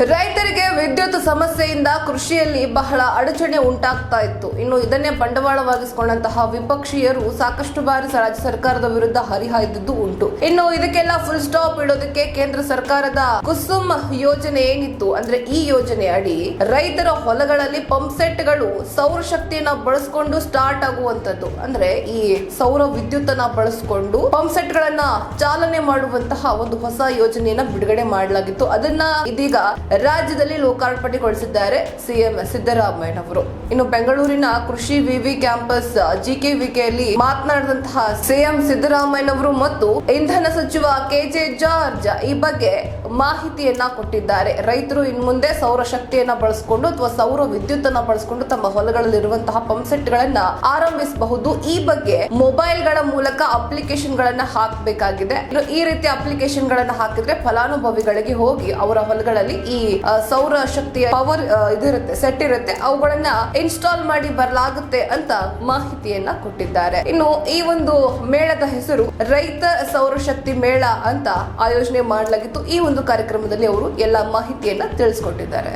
Right ಸಮಸ್ಯೆಯಿಂದ ಕೃಷಿಯಲ್ಲಿ ಬಹಳ ಅಡಚಣೆ ಉಂಟಾಗ್ತಾ ಇತ್ತು. ಇನ್ನು ಇದನ್ನೇ ಬಂಡವಾಳವಾಗಿಸಿಕೊಂಡಂತಹ ವಿಪಕ್ಷೀಯರು ಸಾಕಷ್ಟು ಬಾರಿ ರಾಜ್ಯ ಸರ್ಕಾರದ ವಿರುದ್ಧ ಹರಿಹಾಯ್ದಿದ್ದು ಉಂಟು. ಇನ್ನು ಇದಕ್ಕೆಲ್ಲ ಫುಲ್ ಸ್ಟಾಪ್ ಇಡೋದಕ್ಕೆ ಕೇಂದ್ರ ಸರ್ಕಾರದ ಕುಸುಮ್ ಯೋಜನೆ ಏನಿತ್ತು? ಅಂದ್ರೆ ಈ ಯೋಜನೆ ಅಡಿ ರೈತರ ಹೊಲಗಳಲ್ಲಿ ಪಂಪ್ ಸೆಟ್ಗಳು ಸೌರ ಶಕ್ತಿಯನ್ನ ಬಳಸಿಕೊಂಡು ಸ್ಟಾರ್ಟ್ ಆಗುವಂತದ್ದು ಅಂದ್ರೆ ಈ ಸೌರ ವಿದ್ಯುತ್ ಅನ್ನ ಬಳಸಿಕೊಂಡು ಪಂಪ್ ಸೆಟ್ ಗಳನ್ನ ಚಾಲನೆ ಮಾಡುವಂತಹ ಒಂದು ಹೊಸ ಯೋಜನೆಯನ್ನ ಬಿಡುಗಡೆ ಮಾಡಲಾಗಿತ್ತು. ಅದನ್ನ ಇದೀಗ ರಾಜ್ಯದಲ್ಲಿ ಲೋಕಾರ್ಪಣೆಗೊಳಿಸಿದ್ದಾರೆ ಸಿಎಂ ಸಿದ್ದರಾಮಯ್ಯನವರು. ಇನ್ನು ಬೆಂಗಳೂರಿನ ಕೃಷಿ ವಿವಿ ಕ್ಯಾಂಪಸ್ ಜಿಕೆವಿಕೆಯಲ್ಲಿ ಮಾತನಾಡಿದಂತಹ ಸಿಎಂ ಸಿದ್ದರಾಮಯ್ಯನವರು ಮತ್ತು ಇಂಧನ ಸಚಿವ ಕೆಜೆ ಜಾರ್ಜ್ ಈ ಬಗ್ಗೆ ಮಾಹಿತಿಯನ್ನ ಕೊಟ್ಟಿದ್ದಾರೆ. ರೈತರು ಇನ್ ಮುಂದೆ ಸೌರ ಶಕ್ತಿಯನ್ನ ಬಳಸಿಕೊಂಡು ಅಥವಾ ಸೌರ ವಿದ್ಯುತ್ ಅನ್ನ ಬಳಸಿಕೊಂಡು ತಮ್ಮ ಹೊಲಗಳಲ್ಲಿರುವಂತಹ ಪಂಪ್ ಸೆಟ್ ಗಳನ್ನ ಆರಂಭಿಸಬಹುದು. ಈ ಬಗ್ಗೆ ಮೊಬೈಲ್ಗಳ ಮೂಲಕ ಅಪ್ಲಿಕೇಶನ್ ಗಳನ್ನ ಹಾಕಬೇಕಾಗಿದೆ ಈ ರೀತಿ ಅಪ್ಲಿಕೇಶನ್ ಗಳನ್ನ ಹಾಕಿದ್ರೆ ಫಲಾನುಭವಿಗಳಿಗೆ ಹೋಗಿ ಅವರ ಹೊಲಗಳಲ್ಲಿ ಈ ಸೌರ ಸೌರ ಶಕ್ತಿಯ ಪವರ್ ಇದಿರುತ್ತೆ ಸೆಟ್ ಇರುತ್ತೆ. ಅವುಗಳನ್ನ ಇನ್ಸ್ಟಾಲ್ ಮಾಡಿ ಬರಲಾಗುತ್ತೆ ಅಂತ ಮಾಹಿತಿಯನ್ನ ಕೊಟ್ಟಿದ್ದಾರೆ. ಇನ್ನು ಈ ಒಂದು ಮೇಳದ ಹೆಸರು ರೈತ ಸೌರಶಕ್ತಿ ಮೇಳ ಅಂತ ಆಯೋಜನೆ ಮಾಡಲಾಗಿತ್ತು. ಈ ಒಂದು ಕಾರ್ಯಕ್ರಮದಲ್ಲಿ ಅವರು ಎಲ್ಲ ಮಾಹಿತಿಯನ್ನ ತಿಳಿಸ್ಕೊಟ್ಟಿದ್ದಾರೆ.